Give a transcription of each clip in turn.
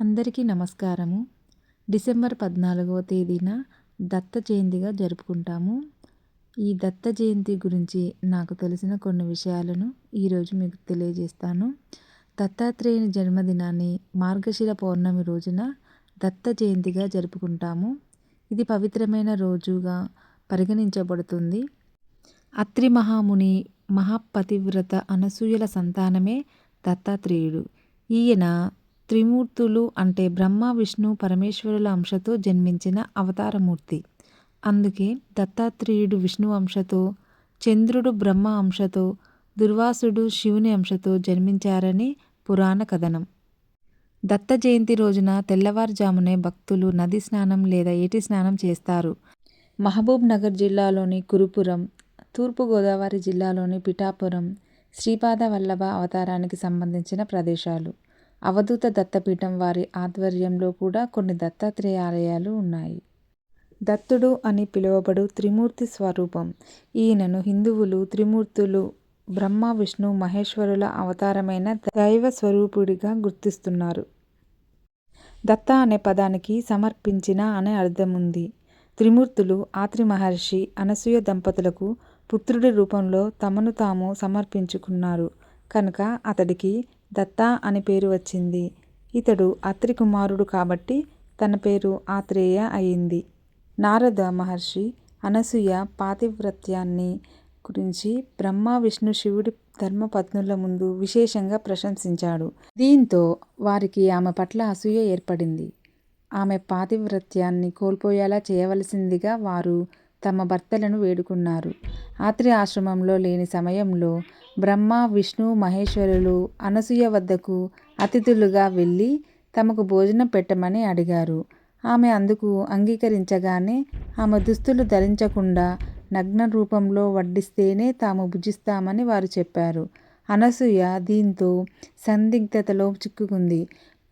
అందరికీ నమస్కారము. డిసెంబర్ పద్నాలుగవ తేదీన దత్త జయంతిగా జరుపుకుంటాము. ఈ దత్త జయంతి గురించి నాకు తెలిసిన కొన్ని విషయాలను ఈరోజు మీకు తెలియజేస్తాను. దత్తాత్రేయుని జన్మదినాన్ని మార్గశిర పౌర్ణమి రోజున దత్త జయంతిగా జరుపుకుంటాము. ఇది పవిత్రమైన రోజుగా పరిగణించబడుతుంది. అత్రి మహాముని మహాపతివ్రత అనసూయల సంతానమే దత్తాత్రేయుడు. ఈయన త్రిమూర్తులు అంటే బ్రహ్మ విష్ణు పరమేశ్వరుల అంశతో జన్మించిన అవతారమూర్తి. అందుకే దత్తాత్రేయుడు విష్ణు అంశతో చంద్రుడు బ్రహ్మ అంశతో దుర్వాసుడు శివుని అంశతో జన్మించారని పురాణ కథనం. దత్త జయంతి రోజున తెల్లవారుజామునే భక్తులు నది స్నానం లేదా ఏటి స్నానం చేస్తారు. మహబూబ్ నగర్ జిల్లాలోని కురుపురం తూర్పుగోదావరి జిల్లాలోని పిఠాపురం శ్రీపాద వల్లభ అవతారానికి సంబంధించిన ప్రదేశాలు. అవధూత దత్తపీఠం వారి ఆధ్వర్యంలో కూడా కొన్ని దత్తాత్రేయ ఆలయాలు ఉన్నాయి. దత్తుడు అని పిలువబడు త్రిమూర్తి స్వరూపం. ఈయనను హిందువులు త్రిమూర్తులు బ్రహ్మ విష్ణు మహేశ్వరుల అవతారమైన దైవ స్వరూపుడిగా గుర్తిస్తున్నారు. దత్త అనే పదానికి సమర్పించిన అనే అర్థం ఉంది. త్రిమూర్తులు ఆత్రి మహర్షి అనసూయ దంపతులకు పుత్రుడి రూపంలో తమను తాము సమర్పించుకున్నారు. కనుక అతడికి దత్త అని పేరు వచ్చింది. ఇతడు అత్రి కుమారుడు కాబట్టి తన పేరు ఆత్రేయ అయింది. నారద మహర్షి అనసూయ పాతివ్రత్యాన్ని గురించి బ్రహ్మ విష్ణు శివుడి ధర్మపత్నుల ముందు విశేషంగా ప్రశంసించాడు. దీంతో వారికి ఆమె పట్ల అసూయ ఏర్పడింది. ఆమె పాతివ్రత్యాన్ని కోల్పోయేలా చేయవలసిందిగా వారు తమ భర్తలను వేడుకున్నారు. ఆత్రి ఆశ్రమంలో లేని సమయంలో బ్రహ్మ విష్ణు మహేశ్వరులు అనసూయ వద్దకు అతిథులుగా వెళ్ళి తమకు భోజనం పెట్టమని అడిగారు. ఆమె అందుకు అంగీకరించగానే ఆమె దుస్తులు ధరించకుండా నగ్న రూపంలో వడ్డిస్తేనే తాము భుజిస్తామని వారు చెప్పారు. అనసూయ దీంతో సందిగ్ధతలో చిక్కుకుంది.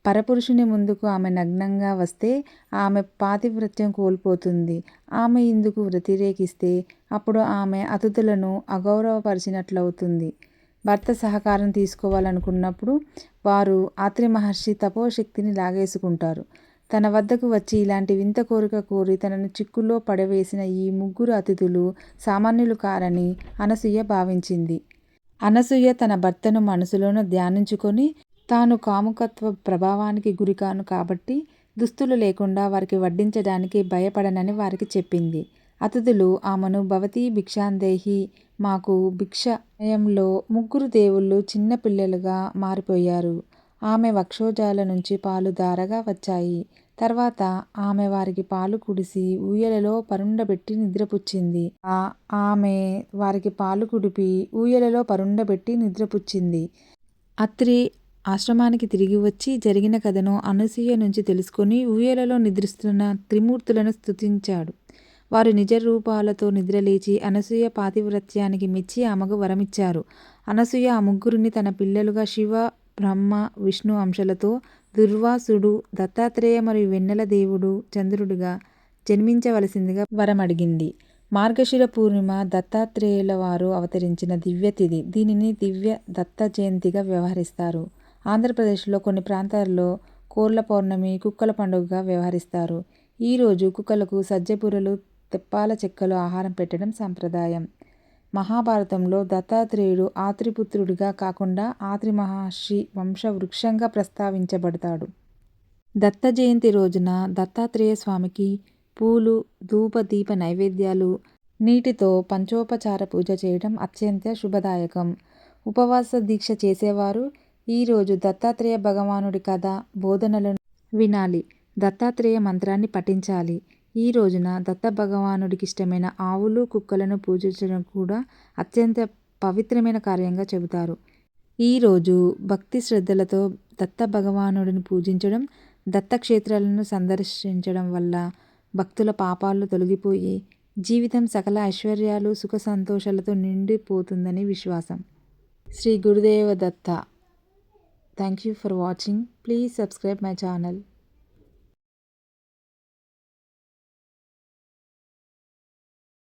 పరపురుషుని ముందుకు ఆమె నగ్నంగా వస్తే ఆమె పాతివ్రత్యం కోల్పోతుంది. ఆమె ఇందుకు వ్యతిరేకిస్తే అప్పుడు ఆమె అతిథులను అగౌరవపరిచినట్లవుతుంది. భర్త సహకారం తీసుకోవాలనుకున్నప్పుడు వారు ఆత్రి మహర్షి తపోశక్తిని లాగేసుకుంటారు. తన వద్దకు వచ్చి ఇలాంటి వింత కోరిక కోరి తనను చిక్కుల్లో పడవేసిన ఈ ముగ్గురు అతిథులు సామాన్యులు కారని అనసూయ భావించింది. అనసూయ తన భర్తను మనసులోనూ ధ్యానించుకొని తాను కాముకత్వ ప్రభావానికి గురికాను కాబట్టి దుస్తులు లేకుండా వారికి వడ్డించడానికి భయపడనని వారికి చెప్పింది. అతిథులు ఆమెను భవతి భిక్షాందేహి మాకు భిక్ష ముగ్గురు దేవుళ్ళు చిన్న పిల్లలుగా మారిపోయారు. ఆమె వక్షోజాల నుంచి పాలు ధారగా వచ్చాయి. తర్వాత ఆమె వారికి పాలు కుడిసి ఊయలలో పరుండబెట్టి నిద్రపుచ్చింది. ఆ ఆమె వారికి పాలు కుడిపి ఊయలలో పరుండబెట్టి నిద్రపుచ్చింది. అత్రి ఆశ్రమానికి తిరిగి వచ్చి జరిగిన కథను అనసూయ నుంచి తెలుసుకొని ఊయలలో నిద్రిస్తున్న త్రిమూర్తులను స్తుతించాడు. వారు నిజ రూపాలతో నిద్రలేచి అనసూయ పాతివ్రత్యానికి మెచ్చి ఆమెకు వరమిచ్చారు. అనసూయ ఆ ముగ్గురిని తన పిల్లలుగా శివ బ్రహ్మ విష్ణు అంశలతో దుర్వాసుడు దత్తాత్రేయ మరియు వెన్నెల దేవుడు చంద్రుడిగా జన్మించవలసిందిగా వరమడిగింది. మార్గశిర పూర్ణిమ దత్తాత్రేయుల వారు అవతరించిన దివ్యతిథి దీనిని దివ్య దత్త జయంతిగా వ్యవహరిస్తారు. ఆంధ్రప్రదేశ్లో కొన్ని ప్రాంతాల్లో కోర్ల పౌర్ణమి కుక్కల పండుగగా వ్యవహరిస్తారు. ఈరోజు కుక్కలకు సజ్జబుర్రలు తెప్పాల చెక్కలో ఆహారం పెట్టడం సంప్రదాయం. మహాభారతంలో దత్తాత్రేయుడు ఆత్రిపుత్రుడిగా కాకుండా ఆత్రి మహర్షి వంశవృక్షంగా ప్రస్తావించబడతాడు. దత్త జయంతి రోజున దత్తాత్రేయ స్వామికి పూలు ధూప దీప నైవేద్యాలు నీటితో పంచోపచార పూజ చేయడం అత్యంత శుభదాయకం. ఉపవాస దీక్ష చేసేవారు ఈరోజు దత్తాత్రేయ భగవానుడి కథ బోధనలను వినాలి. దత్తాత్రేయ మంత్రాన్ని పఠించాలి. ఈ రోజున దత్త భగవానుడికి ఇష్టమైన ఆవులు కుక్కలను పూజించడం కూడా అత్యంత పవిత్రమైన కార్యంగా చెబుతారు. ఈరోజు భక్తి శ్రద్ధలతో దత్త భగవానుడిని పూజించడం దత్తక్షేత్రాలను సందర్శించడం వల్ల భక్తుల పాపాలు తొలగిపోయి జీవితం సకల ఐశ్వర్యాలు సుఖ సంతోషాలతో నిండిపోతుందని విశ్వాసం. Shri Gurudeva Datta thank you for watching please subscribe my channel